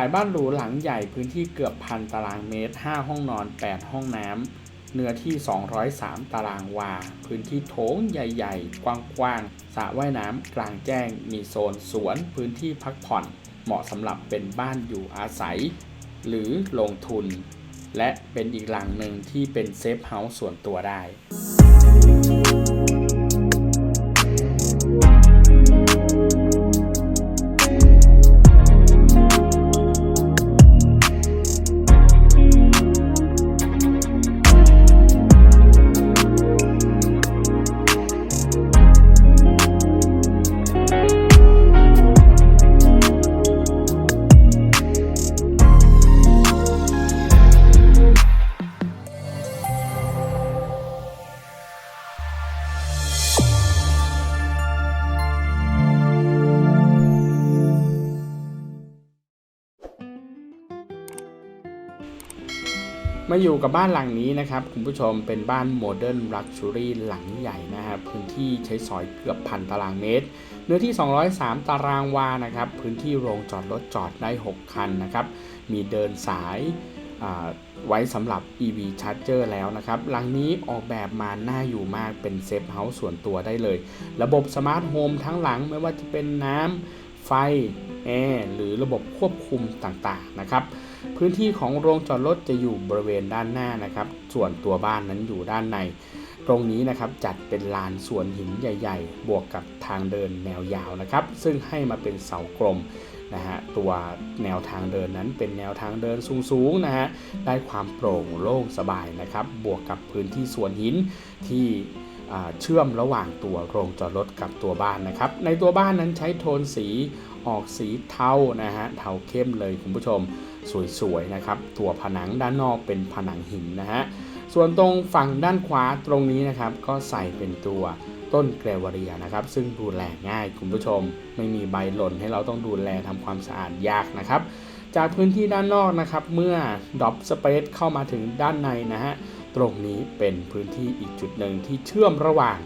ายบ้านหรูหลังใหญ่พื้นที่เกือบพันตารางเมตร 5 ห้องนอน 8 ห้องน้ำ เนื้อที่ 203 ตารางวา พื้นที่โถงใหญ่ ๆ กว้างๆสระว่ายน้ำกลางแจ้ง มีโซนสวน พื้นที่พักผ่อน เหมาะสำหรับเป็นบ้านอยู่อาศัย หรือลงทุน และเป็นอีกหลังหนึ่งที่เป็นเซฟเฮาส์ส่วนตัวได้ มาอยู่กับบ้านหลังนี้นะครับ คุณผู้ชมเป็นบ้านโมเดิร์นลักชัวรี่หลังใหญ่นะครับ พื้นที่ใช้สอยเกือบพันตารางเมตร เนื้อที่ 203 ตารางวานะครับ พื้นที่โรงจอดรถจอดได้ 6 คันนะครับ มีเดินสายไว้สำหรับ EV Charger แล้วนะครับ หลังนี้ออกแบบมาน่าอยู่มากเป็นเซฟเฮาส์ส่วนตัวได้เลย ระบบสมาร์ทโฮมทั้งหลังไม่ว่าจะเป็นน้ำไฟแอร์หรือระบบควบคุมต่างๆนะครับ พื้นที่ของโรงจอดรถจะอยู่บริเวณด้านหน้านะครับ ส่วนตัวบ้านนั้นอยู่ด้านใน ตรงนี้นะครับจัดเป็นลานสวนหินใหญ่ ๆ บวกกับทางเดินแนวยาวนะครับ ซึ่งให้มาเป็นเสากลมนะฮะตัวแนวทางเดินนั้นเป็นแนวทางเดินสูงๆนะฮะได้ความโปร่งโล่งสบายนะครับ บวกกับพื้นที่สวนหินที่เชื่อมระหว่างตัวโรงจอดรถกับตัวบ้านนะครับ ในตัวบ้านนั้นใช้โทนสีออกสีเทานะฮะเทาเข้มเลยคุณผู้ชม สวยๆนะครับตัวผนังด้านนอกเป็นผนังหินนะฮะส่วนตรงฝั่งด้านขวาตรงนี้นะครับ ก็ใส่เป็นตัวต้นแกรวเรียนะครับ ซึ่งดูแลง่ายคุณผู้ชม ไม่มีใบหล่นให้เราต้องดูแลทำความสะอาดยากนะครับ จากพื้นที่ด้านนอกนะครับ เมื่อดรอปสเปซเข้ามาถึงด้านในนะฮะตรงนี้เป็นพื้นที่อีกจุดหนึ่งที่เชื่อมระหว่าง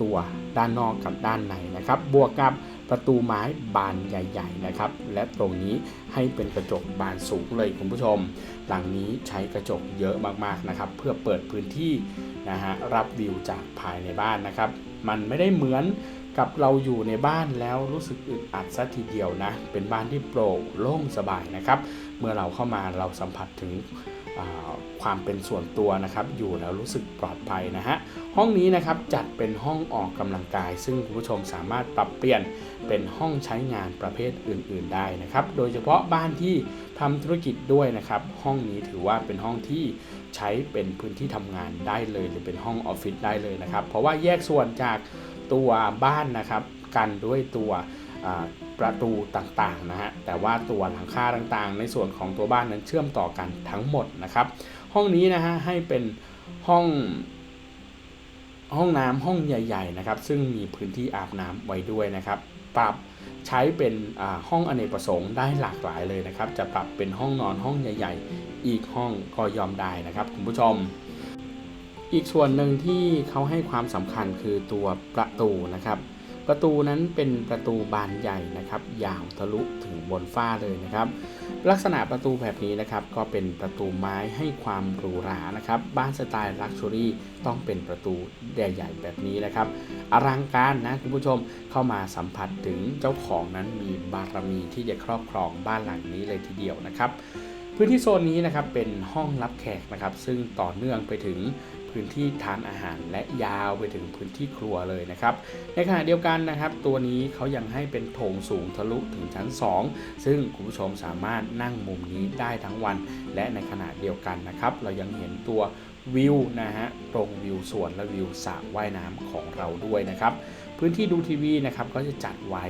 ตัวด้านนอกกับด้านในนะครับ บวกกับ ประตูไม้บานใหญ่ๆนะครับ และตรงนี้ให้เป็นกระจกบานสูงเลยคุณผู้ชม หลังนี้ใช้กระจกเยอะมากๆนะครับ เพื่อเปิดพื้นที่นะฮะรับวิวจากภายในบ้านนะครับ มันไม่ได้เหมือนกับเราอยู่ในบ้านแล้วรู้สึกอึดอัดซะทีเดียวนะ เป็นบ้านที่โปร่งโล่งสบายนะครับ เมื่อเราเข้ามาเราสัมผัสถึง ความเป็นส่วนตัวนะครับอยู่แล้วรู้สึกปลอดภัยนะฮะห้องนี้นะครับจัดเป็นห้องออกกำลังกาย ซึ่งคุณผู้ชมสามารถปรับเปลี่ยนเป็นห้องใช้งานประเภทอื่น ๆ ได้นะครับ โดยเฉพาะบ้านที่ทำธุรกิจด้วยนะครับ ห้องนี้ถือว่าเป็นห้องที่ใช้เป็นพื้นที่ทำงานได้เลย หรือเป็นห้องออฟฟิศได้เลยนะครับ เพราะว่าแยกส่วนจากตัวบ้านนะครับ กันด้วยตัว ประตูต่างๆนะฮะแต่ว่าตัวหลังคาต่างๆ ในส่วนของตัวบ้านนั้นเชื่อมต่อกันทั้งหมดนะครับ ห้องนี้นะฮะให้เป็นห้องห้องน้ำห้องใหญ่ ๆ นะครับ ซึ่งมีพื้นที่อาบน้ำไว้ด้วยนะครับ ปรับใช้เป็นห้องอเนกประสงค์ได้หลากหลายเลยนะครับ จะปรับเป็นห้องนอนห้องใหญ่ ๆ อีกห้องก็ยอมได้นะครับคุณผู้ชม อีกส่วนหนึ่งที่เขาให้ความสำคัญคือตัวประตูนะครับ ประตูนั้นเป็นประตูบานใหญ่นะครับ ยาวทะลุถึงบนฝ้าเลยนะครับ ลักษณะประตูแบบนี้นะครับ ก็เป็นประตูไม้ให้ความหรูหรานะครับ บ้านสไตล์ลักชัวรี่ต้องเป็นประตูใหญ่ๆแบบนี้นะครับ อลังการนะคุณผู้ชมเข้ามาสัมผัสถึงเจ้าของนั้นมีบารมีที่จะครอบครองบ้านหลังนี้เลยทีเดียวนะครับพื้นที่โซนนี้นะครับเป็นห้องรับแขกนะครับ ซึ่งต่อเนื่องไปถึง พื้นที่ทานอาหารและยาวไปถึงพื้นที่ครัวเลยนะครับ ในขณะเดียวกันนะครับ ตัวนี้เขายังให้เป็นโถงสูงทะลุถึงชั้น 2 ซึ่งคุณผู้ชมสามารถนั่งมุมนี้ได้ทั้งวัน และในขณะเดียวกันนะครับ เรายังเห็นตัววิวนะฮะตรงวิวสวนและวิวสระว่ายน้ำของเราด้วยนะครับ พื้นที่ดูทีวีนะครับก็จะจัดไว้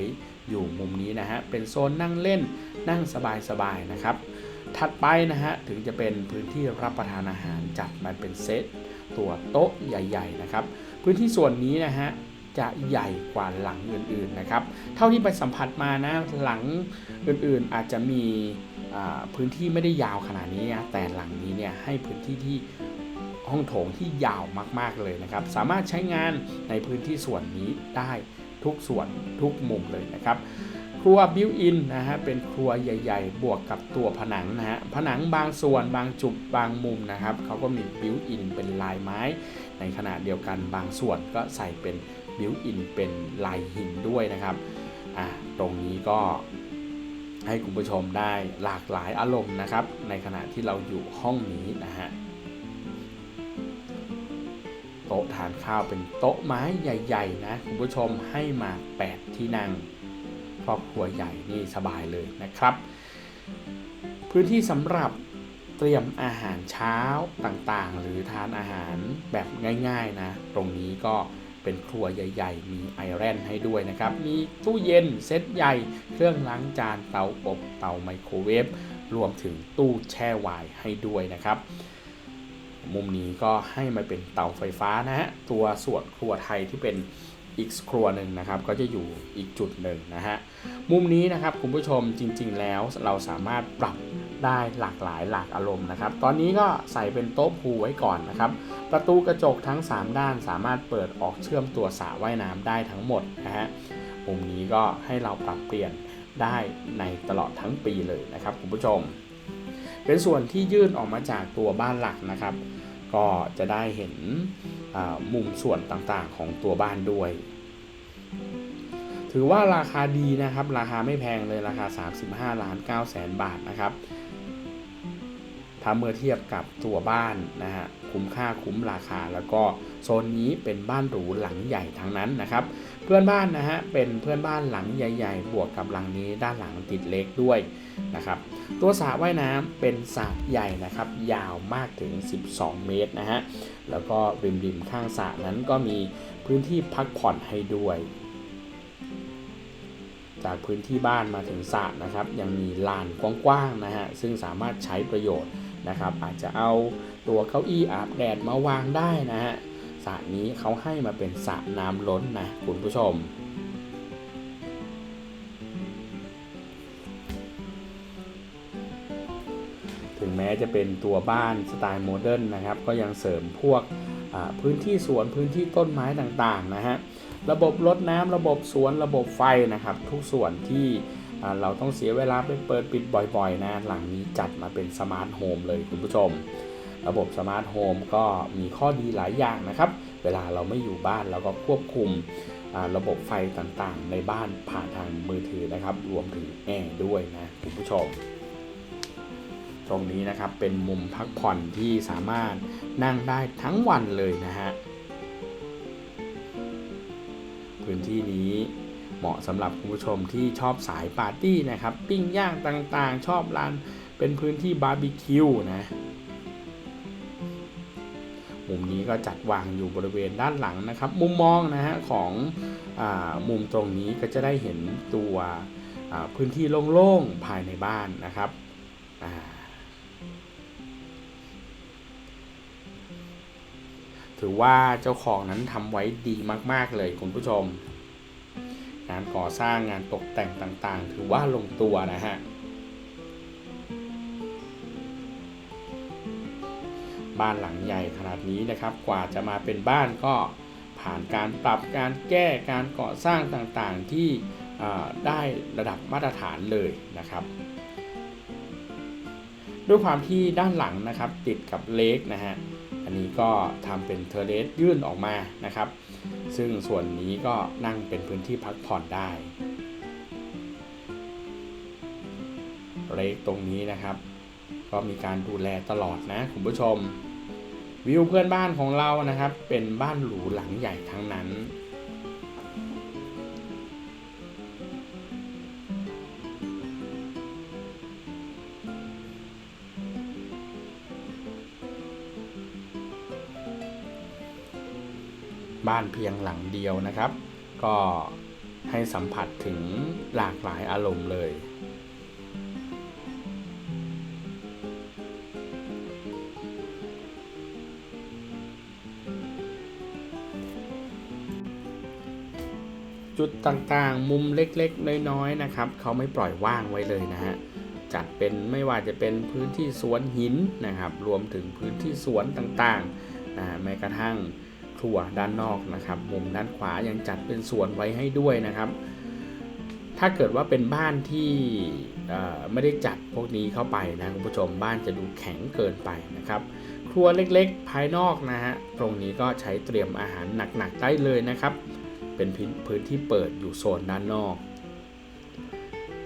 อยู่มุมนี้นะฮะเป็นโซนนั่งเล่นนั่งสบายๆนะครับถัดไปนะฮะถึงจะเป็นพื้นที่รับประทานอาหารจัดมาเป็นเซต ตัวโต๊ะใหญ่ๆนะครับพื้นที่ส่วนนี้นะฮะจะใหญ่กว่าหลังอื่นๆนะครับ เท่าที่ไปสัมผัสมานะหลังอื่นๆอาจจะมีพื้นที่ไม่ได้ยาวขนาดนี้นะแต่หลังนี้เนี่ยให้พื้นที่ที่ห้องโถงที่ยาวมากๆเลยนะครับ สามารถใช้งานในพื้นที่ส่วนนี้ได้ทุกส่วนทุกมุมเลยนะครับ รัวบิวอินนะฮะเป็นครัวใหญ่ ๆ บวกกับตัวผนังนะฮะผนังบางส่วนบางจุบบางมุมนะครับเขาก็มีบิวอินเป็นลายไม้ ในขณะเดียวกันบางส่วนก็ใส่เป็นบิวอินเป็นลายหินด้วยนะครับอะตรงนี้ก็ให้คุณผู้ชมได้หลากหลายอารมณ์นะครับ ในขณะที่เราอยู่ห้องนี้นะฮะโต๊ะทานข้าวเป็นโต๊ะไม้ใหญ่ ๆ นะคุณผู้ชมให้มา 8 ที่นั่ง ครอบครัวใหญ่นี่สบายเลยนะครับ พื้นที่สำหรับเตรียมอาหารเช้าต่างๆ หรือทานอาหารแบบง่ายๆนะ ตรงนี้ก็เป็นครัวใหญ่ ๆ มีไอแรนให้ด้วยนะครับ มีตู้เย็นเซตใหญ่ เครื่องล้างจานเตาอบเตาไมโครเวฟ รวมถึงตู้แช่ไวน์ให้ด้วยนะครับ มุมนี้ก็ให้มาเป็นเตาไฟฟ้านะฮะ ตัวส่วนครัวไทยที่เป็น อีกครัวหนึ่งนะครับ ก็จะอยู่อีกจุดหนึ่งนะฮะมุมนี้นะครับคุณผู้ชมจริง ๆ แล้วเราสามารถปรับได้หลากหลายหลากอารมณ์นะครับ ตอนนี้ก็ใส่เป็นโต๊ะพูลไว้ก่อนนะครับ ประตูกระจกทั้ง 3 ด้านสามารถเปิดออกเชื่อมตัวสระว่ายน้ำได้ทั้งหมดนะฮะมุมนี้ก็ให้เราปรับเปลี่ยนได้ในตลอดทั้งปีเลยนะครับคุณผู้ชม เป็นส่วนที่ยื่นออกมาจากตัวบ้านหลักนะครับ ก็จะได้เห็น มุมส่วนต่างๆของตัวบ้านด้วย ถือว่าราคาดีนะครับ ราคาไม่แพงเลยราคา 35 ล้าน9แสนบาทนะครับ ถ้าเมื่อเทียบกับตัวบ้านนะฮะคุ้มค่าคุ้มราคา แล้วก็โซนนี้เป็นบ้านหรูหลังใหญ่ทั้งนั้นนะครับ เพื่อนบ้านนะฮะเป็นเพื่อนบ้านหลังใหญ่ ๆ บวกกับหลังนี้ด้านหลังติดเล็กด้วยนะครับตัวสระว่ายน้ำเป็นสระใหญ่นะครับ ยาวมากถึง 12 เมตรนะฮะแล้วก็ริมๆข้างสระนั้นก็มีพื้นที่พักผ่อนให้ด้วย จากพื้นที่บ้านมาถึงสระนะครับ ยังมีลานกว้างๆนะฮะซึ่งสามารถใช้ประโยชน์ นะครับ อาจจะเอาตัวเก้าอี้อาบแดดมาวางได้นะฮะสระนี้เขาให้มาเป็นสระน้ำล้นนะคุณผู้ชมถึงแม้จะเป็นตัวบ้านสไตล์โมเดิร์นนะครับ ก็ยังเสริมพวกพื้นที่สวนพื้นที่ต้นไม้ต่างๆนะฮะ ระบบรดน้ำระบบสวนระบบไฟนะครับ ทุกส่วนที่ เราต้องเสียเวลาไปเปิดปิดบ่อยๆนะ หลังนี้จัดมาเป็นสมาร์ทโฮมเลยคุณผู้ชม ระบบสมาร์ทโฮมก็มีข้อดีหลายอย่างนะครับ เวลาเราไม่อยู่บ้านเราก็ควบคุมระบบไฟต่างๆ ในบ้านผ่านทางมือถือนะครับ รวมถึงแอร์ด้วยนะคุณผู้ชม ตรงนี้นะครับเป็นมุมพักผ่อนที่สามารถนั่งได้ทั้งวันเลยนะฮะพื้นที่นี้ เหมาะสำหรับคุณผู้ชมที่ชอบสายปาร์ตี้นะครับ ปิ้งย่างต่างๆ ชอบร้านเป็นพื้นที่บาร์บีคิวนะ มุมนี้ก็จัดวางอยู่บริเวณด้านหลังนะครับ มุมมองนะฮะของอมุมตรงนี้ก็จะได้เห็นตัวพื้นที่โล่งๆภายในบ้านนะครับถือว่าเจ้าของนั้นทำไว้ดีมาก ๆ เลยคุณผู้ชมานก่อสร้างงานตกแต่งต่างๆ ถือว่าลงตัวนะฮะบ้านหลังใหญ่ขนาดนี้นะครับ กว่าจะมาเป็นบ้านก็ผ่านการปรับการแก้การก่อสร้างต่างๆที่ได้ระดับมาตรฐานเลยนะครับ ด้วยความที่ด้านหลังนะครับติดกับเลกนะฮะอันนี้ก็ทำเป็นเทเลสยื่นออกมานะครับ ซึ่งส่วนนี้ก็นั่งเป็นพื้นที่พักผ่อนได้ เล็กตรงนี้นะครับ ก็มีการดูแลตลอดนะคุณผู้ชม วิวเพื่อนบ้านของเรานะครับ เป็นบ้านหรูหลังใหญ่ทั้งนั้น บ้านเพียงหลังเดียวนะครับ ก็ให้สัมผัสถึงหลากหลายอารมณ์เลยจุดต่างๆ มุมเล็กๆ น้อยๆ นะครับ เขาไม่ปล่อยว่างไว้เลยนะฮะ จัดเป็นไม่ว่าจะเป็นพื้นที่สวนหินนะครับ รวมถึงพื้นที่สวนต่างๆ นะแม้กระทั่ง ครัวด้านนอกนะครับ มุมด้านขวายังจัดเป็นสวนไว้ให้ด้วยนะครับ ถ้าเกิดว่าเป็นบ้านที่ไม่ได้จัดพวกนี้เข้าไปนะคุณผู้ชมบ้านจะดูแข็งเกินไปนะครับ ครัวเล็กๆ ภายนอกนะฮะตรงนี้ก็ใช้เตรียมอาหารหนักๆได้เลยนะครับ เป็นพื้นพื้นที่เปิดอยู่โซนด้านนอก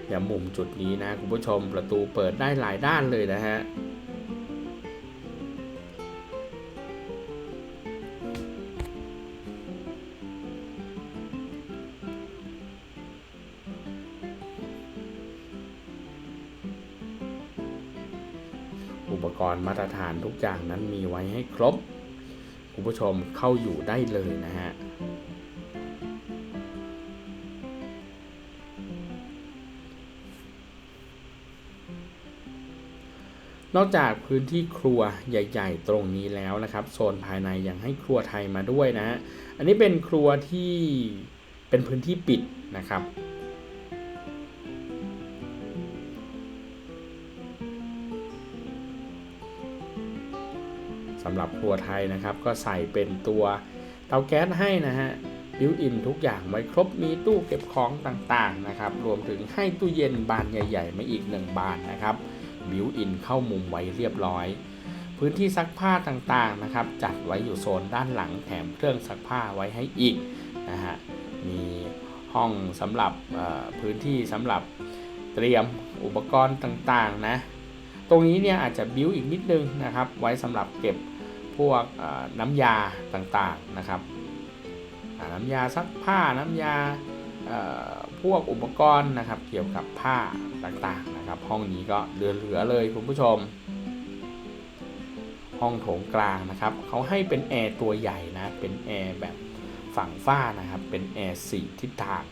อย่ามุมจุดนี้นะคุณผู้ชมประตูเปิดได้หลายด้านเลยนะฮะ กรณ์มาตรฐานทุกอย่างนั้นมีไว้ให้ครบ คุณผู้ชมเข้าอยู่ได้เลยนะฮะนอกจากพื้นที่ครัวใหญ่ ๆ ตรงนี้แล้วนะครับ โซนภายในยังให้ครัวไทยมาด้วยนะฮะอันนี้เป็นครัวที่เป็นพื้นที่ปิดนะครับ สำหรับครัวไทยนะครับ ก็ใส่เป็นตัวเตาแก๊สให้นะฮะบิวอินทุกอย่างไว้ครบมีตู้เก็บของต่างๆนะครับ รวมถึงให้ตู้เย็นบานใหญ่ๆมาอีกหนึ่งบานนะครับบิวอินเข้ามุมไว้เรียบร้อย พื้นที่ซักผ้าต่างๆนะครับ จัดไว้อยู่โซนด้านหลังแถมเครื่องซักผ้าไว้ให้อีกนะฮะมีห้องสำหรับพื้นที่สำหรับเตรียมอุปกรณ์ต่างๆนะ ตรงนี้เนี่ยอาจจะบิวอีกนิดนึงนะครับ ไว้สำหรับเก็บ พวกน้ำยาต่างๆนะครับน้ำยาซักผ้าน้ำยาพวกอุปกรณ์นะครับ เกี่ยวกับผ้าต่างๆนะครับ ห้องนี้ก็เหลือๆเลยคุณผู้ชม ห้องโถงกลางนะครับเขาให้เป็นแอร์ตัวใหญ่นะเป็นแอร์แบบฝั่งฝ้านะครับเป็นแอร์สี่ทิศทาง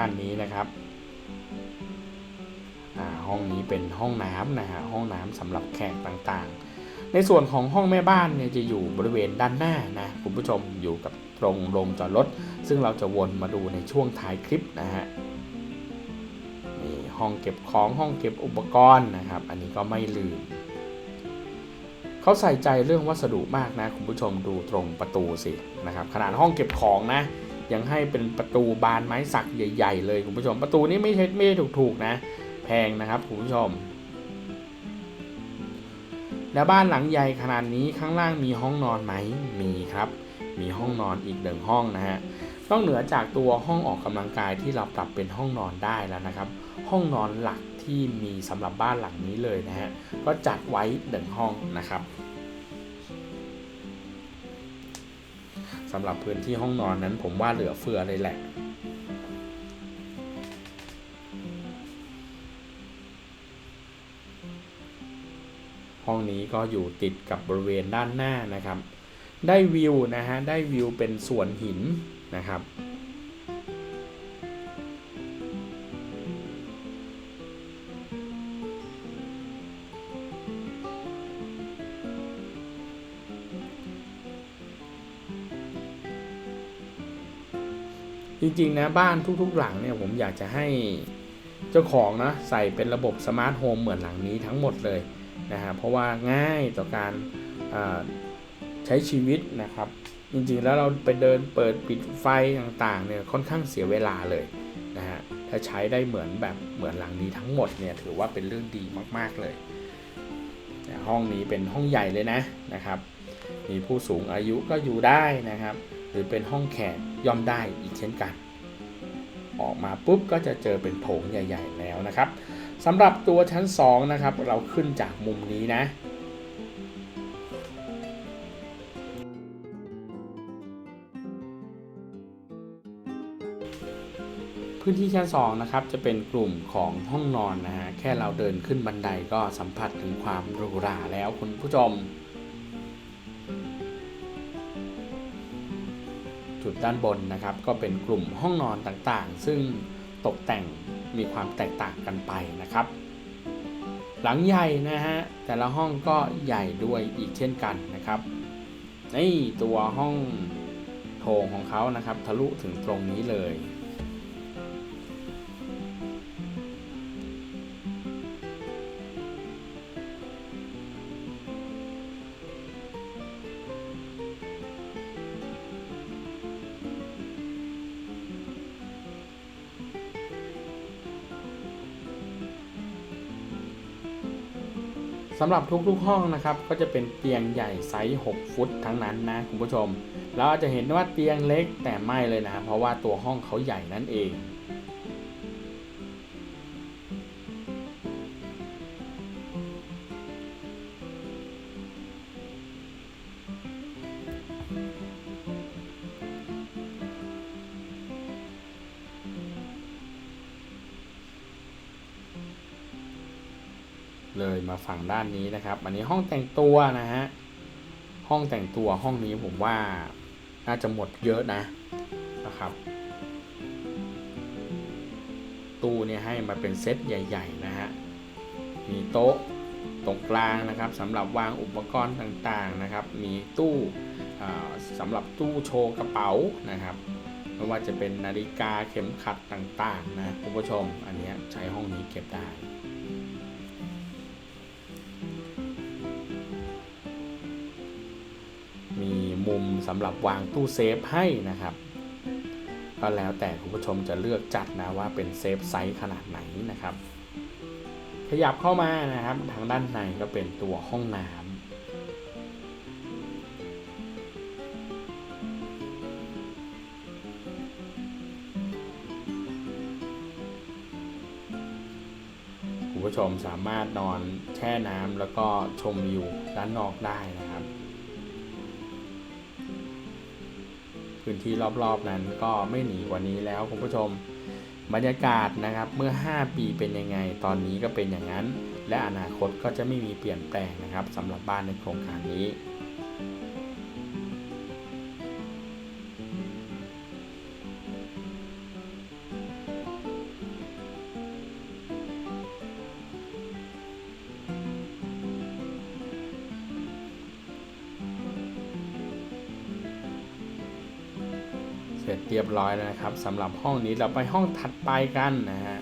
ด้านนี้นะครับห้องนี้เป็นห้องน้ำนะฮะห้องน้ำสำหรับแขกต่างๆ ในส่วนของห้องแม่บ้านเนี่ยจะอยู่บริเวณด้านหน้านะคุณผู้ชมอยู่กับตรงโรงจอดรถ ซึ่งเราจะวนมาดูในช่วงท้ายคลิปนะฮะนี่ห้องเก็บของห้องเก็บอุปกรณ์นะครับ อันนี้ก็ไม่ลืมเขาใส่ใจเรื่องวัสดุมากนะคุณผู้ชมดูตรงประตูสินะครับขนาดห้องเก็บของนะ ยังให้เป็นประตูบานไม้สักใหญ่ ๆ เลยคุณผู้ชม ประตูนี้ไม่ใช่ไม่ถูกๆนะ แพงนะครับคุณผู้ชม แล้วบ้านหลังใหญ่ขนาดนี้ข้างล่างมีห้องนอนไหมมีครับ มีห้องนอนอีกหนึ่งห้องนะฮะนอกเหนือจากตัวห้องออกกำลังกายที่เราปรับเป็นห้องนอนได้แล้วนะครับ ห้องนอนหลักที่มีสำหรับบ้านหลังนี้เลยนะฮะก็จัดไว้หนึ่งห้องนะครับ สำหรับพื้นที่ห้องนอนนั้นผมว่าเหลือเฟือเลยแหละ ห้องนี้ก็อยู่ติดกับบริเวณด้านหน้านะครับ ได้วิวนะฮะ ได้วิวเป็นสวนหินนะครับ จริงๆนะบ้านทุกๆหลังเนี่ยผมอยากจะให้เจ้าของนะใส่เป็นระบบสมาร์ทโฮมเหมือนหลังนี้ทั้งหมดเลยนะฮะเพราะว่าง่ายต่อการใช้ชีวิตนะครับ จริงๆแล้วเราไปเดินเปิดปิดไฟต่างๆเนี่ยค่อนข้างเสียเวลาเลยนะฮะถ้าใช้ได้เหมือนแบบเหมือนหลังนี้ทั้งหมดเนี่ยถือว่าเป็นเรื่องดีมากๆเลย ห้องนี้เป็นห้องใหญ่เลยนะนะครับ มีผู้สูงอายุก็อยู่ได้นะครับ หรือเป็นห้องแขกย่อมได้อีกเช่นกัน ออกมาปุ๊บก็จะเจอเป็นโถงใหญ่ ๆ แล้วนะครับสำหรับตัวชั้น 2 นะครับ เราขึ้นจากมุมนี้นะพื้นที่ชั้น2นะครับจะเป็นกลุ่มของห้องนอนนะฮะแค่เราเดินขึ้นบันไดก็สัมผัสถึงความหรูหราแล้วคุณผู้ชม ด้านบนนะครับ ก็เป็นกลุ่มห้องนอนต่างๆ ซึ่งตกแต่งมีความแตกต่างกันไปนะครับ หลังใหญ่นะฮะแต่ละห้องก็ใหญ่ด้วยอีกเช่นกันนะครับนี่ตัวห้องโถงของเขานะครับ ทะลุถึงตรงนี้เลย สำหรับทุกๆห้องนะครับก็จะเป็นเตียงใหญ่ไซส์ 6 ฟุตทั้งนั้นนะคุณผู้ชมแล้วอาจจะเห็นว่าเตียงเล็กแต่ไม่เลยนะ เพราะว่าตัวห้องเขาใหญ่นั่นเอง เลยมาฝั่งด้านนี้นะครับ อันนี้ห้องแต่งตัวนะฮะ ห้องแต่งตัวห้องนี้ผมว่าน่าจะหมดเยอะนะนะครับ ตู้เนี่ยให้มาเป็นเซตใหญ่ ๆ นะฮะ มีโต๊ะตรงกลางนะครับสำหรับวางอุปกรณ์ต่างๆนะครับ มีตู้สำหรับตู้โชว์กระเป๋านะครับไม่ว่าจะเป็นนาฬิกาเข็มขัดต่างๆนะคุณผู้ชม อันนี้ใช้ห้องนี้เก็บได้ มุมสำหรับวางตู้เซฟให้นะครับก็แล้วแต่คุณผู้ชมจะเลือกจัดนะว่าเป็นเซฟไซส์ขนาดไหนนะครับ ขยับเข้ามานะครับทางด้านในก็เป็นตัวห้องน้ำคุณผู้ชมสามารถนอนแช่น้ำแล้วก็ชมวิวด้านนอกได้นะ พื้นที่รอบๆนั้นก็ไม่หนีกว่านี้แล้วคุณผู้ชม บรรยากาศนะครับเมื่อ 5 ปีเป็นยังไง ตอนนี้ก็เป็นอย่างนั้น และอนาคตก็จะไม่มีเปลี่ยนแปลงนะครับสำหรับบ้านในโครงการนี้ ร้อยแล้วนะครับสำหรับห้องนี้เราไปห้องถัดไปกันนะฮะ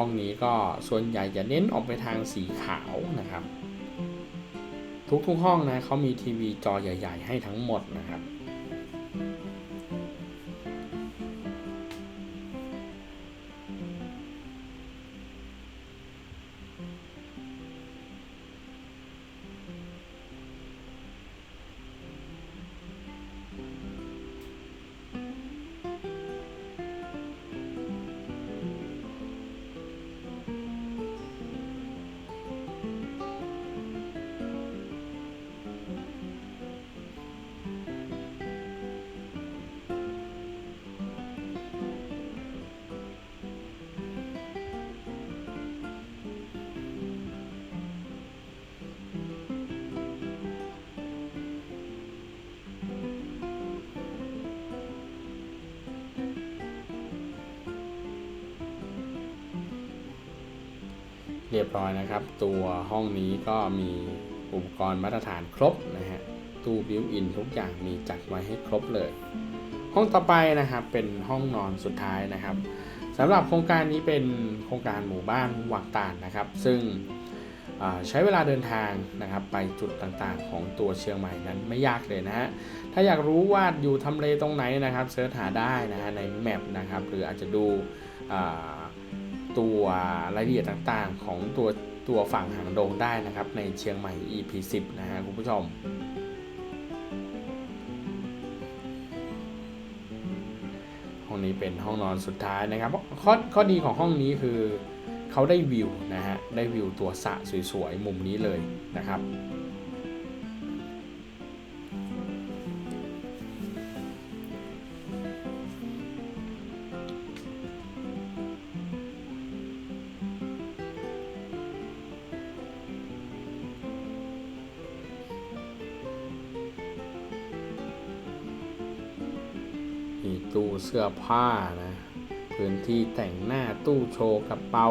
ห้องนี้ก็ส่วนใหญ่จะเน้นออกไปทางสีขาวนะครับ ทุกๆห้องนะเขามีทีวีจอใหญ่ ๆ ให้ทั้งหมดนะครับ รียบร้อยนะครับ ตัวห้องนี้ก็มีอุปกรณ์มาตรฐานครบนะฮะตู้บิวอินทุกอย่างมีจัดไว้ให้ครบเลย ห้องต่อไปนะครับเป็นห้องนอนสุดท้ายนะครับสำหรับโครงการนี้เป็นโครงการหมู่บ้านวังตาลนะครับ ซึ่งใช้เวลาเดินทางนะครับไปจุดต่างๆ ของตัวเชียงใหม่นั้นไม่ยากเลยนะฮะ ถ้าอยากรู้ว่าอยู่ทำเลตรงไหนนะครับเสิร์ชหาได้นะฮะในแมปนะครับหรืออาจจะดู ตัวรายละเอียดต่างๆ ของตัวตัวฝั่งหางดงได้นะครับ ในเชียงใหม่ EP 10นะฮะคุณผู้ชมห้องนี้เป็นห้องนอนสุดท้ายนะครับข้อข้อดีของห้องนี้คือเขาได้วิวนะฮะได้วิวตัวสระสวยๆมุมนี้เลยนะครับ ตู้เสื้อผ้านะพื้นที่แต่งหน้าตู้โชว์กระเป๋า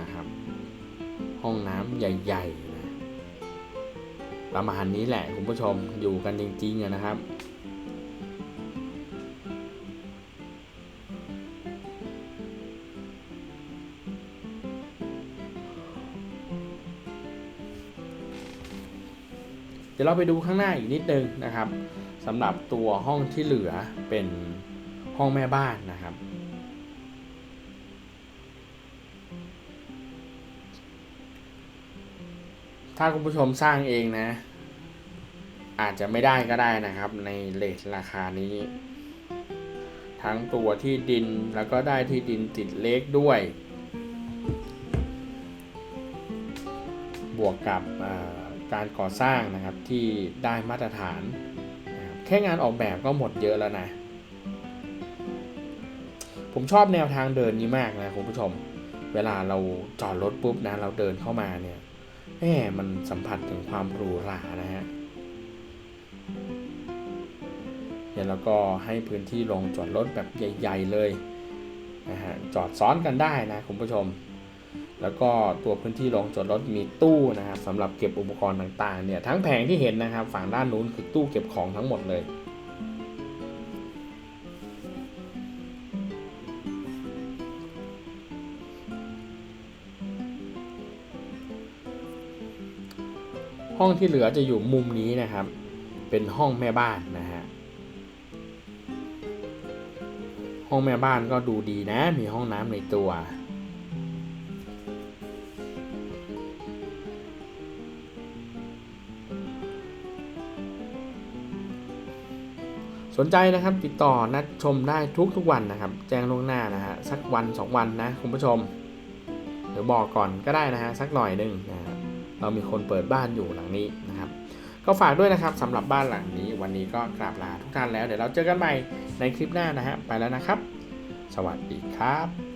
นะครับ ห้องน้ำใหญ่ๆนะประมาณนี้แหละคุณผู้ชมอยู่กันจริงๆนะครับเดี๋ยวเราไปดูข้างหน้าอีกนิดนึงนะครับสำหรับตัวห้องที่เหลือเป็น ห้องแม่บ้านนะครับ ถ้าคุณผู้ชมสร้างเองนะ อาจจะไม่ได้ก็ได้นะครับ ในเลทราคานี้ ทั้งตัวที่ดินแล้วก็ได้ที่ดินติดเล็กด้วย บวกกับการก่อสร้างนะครับที่ได้มาตรฐาน แค่งานออกแบบก็หมดเยอะแล้วนะ ผมชอบแนวทางเดินนี้มากนะคุณผู้ชม เวลาเราจอดรถปุ๊บนะเราเดินเข้ามาเนี่ยแหมมันสัมผัสถึงความหรูหรานะฮะเดี๋ยวเราก็ให้พื้นที่ลงจอดรถแบบใหญ่ ๆ เลยนะฮะจอดซ้อนกันได้นะคุณผู้ชม แล้วก็ตัวพื้นที่ลงจอดรถมีตู้นะครับสำหรับเก็บอุปกรณ์ต่างๆเนี่ยทั้งแผงที่เห็นนะครับ ฝั่งด้านนู้นคือตู้เก็บของทั้งหมดเลย ห้องที่เหลือจะอยู่มุมนี้นะครับ เป็นห้องแม่บ้านนะฮะ ห้องแม่บ้านก็ดูดีนะ มีห้องน้ำในตัว สนใจนะครับติดต่อนัดชมได้ทุกทุกๆวันนะครับ แจ้งล่วงหน้านะฮะ สักวันสองวันนะคุณผู้ชม หรือบอกก่อนก็ได้นะฮะ สักหน่อยหนึ่งนะฮะ เรามีคนเปิดบ้านอยู่หลังนี้นะครับ ก็ฝากด้วยนะครับสำหรับบ้านหลังนี้ วันนี้ก็กราบลาทุกท่านแล้วเดี๋ยวเราเจอกันใหม่ในคลิปหน้านะฮะไปแล้วนะครับ สวัสดีครับ